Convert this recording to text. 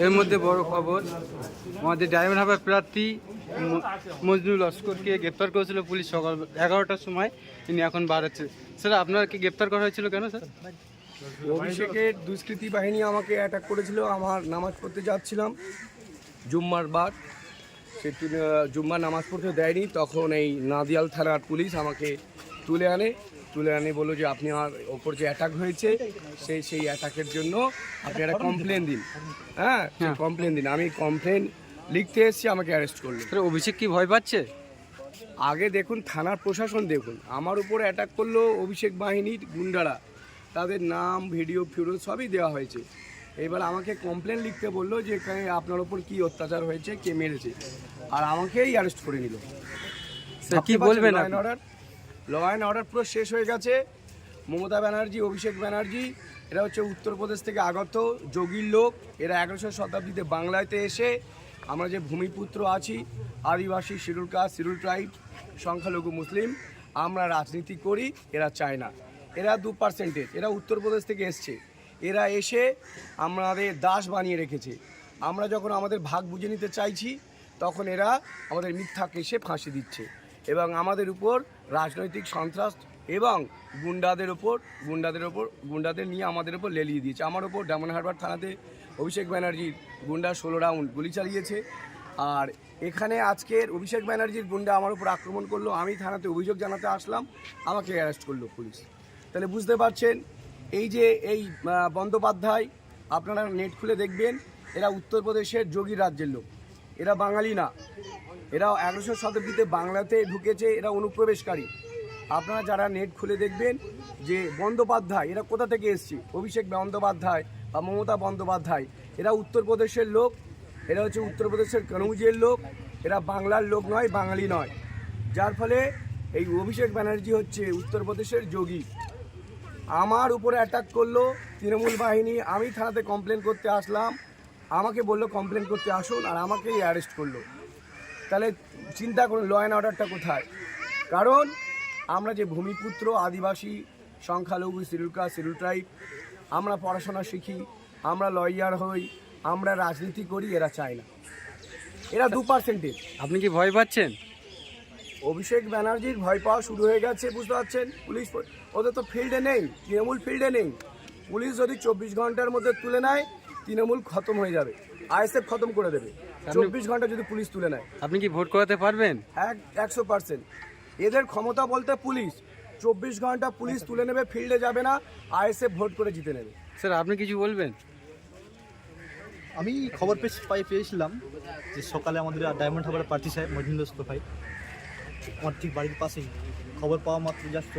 এর মধ্যে বড় খবর, আমাদের ডায়মন্ড হারবার প্রার্থী ম- মজনুল লস্করকে গ্রেপ্তার করেছিল পুলিশ সকাল এগারোটার সময়। তিনি এখন বাড়াচ্ছে স্যার আপনাকে গ্রেপ্তার করা হয়েছিল কেন, স্যার? অভিষেকের দুষ্কৃতী বাহিনী আমাকে অ্যাটাক করেছিল, আমার নামাজ পড়তে যাচ্ছিলাম। জুম্মার বার, সে জুম্মার নামাজ পড়তে দেয়নি, তখন এই নাদিয়াল থানার পুলিশ আমাকে তুলে আনে। তুলে আনে বলল যে আপনি আমার ওপর যে অ্যাটাক হয়েছে সেই সেই অ্যাটাকের জন্য আপনি একটা কমপ্লেন দিন। হ্যাঁ হ্যাঁ। কমপ্লেন দিন। আমি কমপ্লেন লিখতে এসেছি আমাকে অ্যারেস্ট করল অভিষেক কি ভয় পাচ্ছে? আগে দেখুন থানার প্রশাসন দেখুন। আমার উপর অ্যাটাক করল অভিষেক বাহিনীর গুন্ডারা। তাদের নাম ভিডিও ফিডিও সবই দেওয়া হয়েছে। এবার আমাকে কমপ্লেন লিখতে বলল যে আপনার ওপর কি অত্যাচার হয়েছে? কে মেরেছে? আর আমাকেই অ্যারেস্ট করে নিল। কি বলবেন অর্ডার ল অ্যান্ড অর্ডার পুরো শেষ হয়ে গেছে। মমতা ব্যানার্জি, অভিষেক ব্যানার্জি, এরা হচ্ছে উত্তরপ্রদেশ থেকে আগত যোগীর লোক। এরা এগারোশো শতাব্দীতে বাংলাতে এসে আমরা যে ভূমিপুত্র আছি, আদিবাসী শিরুল কাস্ট শিরুল ট্রাইব, সংখ্যালঘু মুসলিম, আমরা রাজনীতি করি, এরা চায় না। এরা দু পার্সেন্টেজ এরা উত্তরপ্রদেশ থেকে এসছে। এরা এসে আমাদের দাস বানিয়ে রেখেছে। আমরা যখন আমাদের ভাগ বুঝে নিতে চাইছি, তখন এরা আমাদের মিথ্যা কেসে ফাঁসি দিচ্ছে। এবং আমাদের উপর রাজনৈতিক সন্ত্রাস এবং গুন্ডাদের ওপর গুন্ডাদের ওপর গুন্ডাদের নিয়ে আমাদের ওপর লেলিয়ে দিয়েছে। আমার ওপর ডায়মন্ড হারবার থানাতে অভিষেক ব্যানার্জির গুন্ডা ষোলো রাউন্ড গুলি চালিয়েছে। আর এখানে আজকের অভিষেক ব্যানার্জির গুন্ডা আমার উপর আক্রমণ করল। আমি থানাতে অভিযোগ জানাতে আসলাম। আমাকে অ্যারেস্ট করল পুলিশ। তাহলে বুঝতে পারছেন, এই যে এই বন্দ্যোপাধ্যায়, আপনারা নেট খুলে দেখবেন, এরা উত্তরপ্রদেশের যোগী রাজ্যের লোক। এরা বাঙালি না। এরা এগারোশো শতাব্দীতে বাংলাতে ঢুকেছে, এরা অনুপ্রবেশকারী। আপনারা যারা নেট খুলে দেখবেন যে বন্দ্যোপাধ্যায়, এরা কোথা থেকে এসছে? অভিষেক বন্দ্যোপাধ্যায় বা মমতা বন্দ্যোপাধ্যায়, এরা উত্তরপ্রদেশের লোক, এরা হচ্ছে উত্তরপ্রদেশের কনৌজের লোক, এরা বাংলার লোক নয়, বাঙালি নয়। যার ফলে এই অভিষেক ব্যানার্জি হচ্ছে উত্তরপ্রদেশের যোগী। আমার উপরে অ্যাটাক করল তৃণমূল বাহিনী, আমি থানাতে কমপ্লেন করতে আসলাম। আমাকে বলল কমপ্লেন করতে আসুন আর আমাকেই অ্যারেস্ট করল। তাহলে চিন্তা করুন ল অ্যান্ড অর্ডারটা কোথায়? কারণ আমরা যে ভূমিপুত্র আদিবাসী সংখ্যালঘু শিরুল কাস্ট শিরুল ট্রাইব আমরা পড়াশোনা শিখি আমরা লয়ার হই আমরা রাজনীতি করি এরা চায় না। এরা দু পার্সেন্টেজ আপনি কি ভয় পাচ্ছেন? অভিষেক ব্যানার্জির ভয় পাওয়া শুরু হয়ে গেছে বুঝতে পারছেন? পুলিশ ওদের তো ফিল্ডে নেই তৃণমূল ফিল্ডে নেই। পুলিশ যদি চব্বিশ ঘণ্টার মধ্যে তুলে নেয় তৃণমূল খতম হয়ে যাবে। আইএসএফ খতম করে দেবে। চব্বিশ ঘণ্টা যদি পুলিশ তুলে নেয়। আপনি কি ভোট করাতে পারবেন? এক একশো পার্সেন্ট। এদের ক্ষমতা বলতে পুলিশ। চব্বিশ ঘণ্টা পুলিশ তুলে নেবে ফিল্ডে যাবে না আইএসএফ ভোট করে জিতে নেবে। স্যার আপনি কিছু বলবেন? আমি খবর পেয়ে পাই পেয়েছিলাম যে সকালে আমাদের ডায়মন্ড হারবার প্রার্থী সাহেব মজনুল ভাই আমার ঠিক বাড়ির পাশেই। খবর পাওয়া মাত্র জাস্ট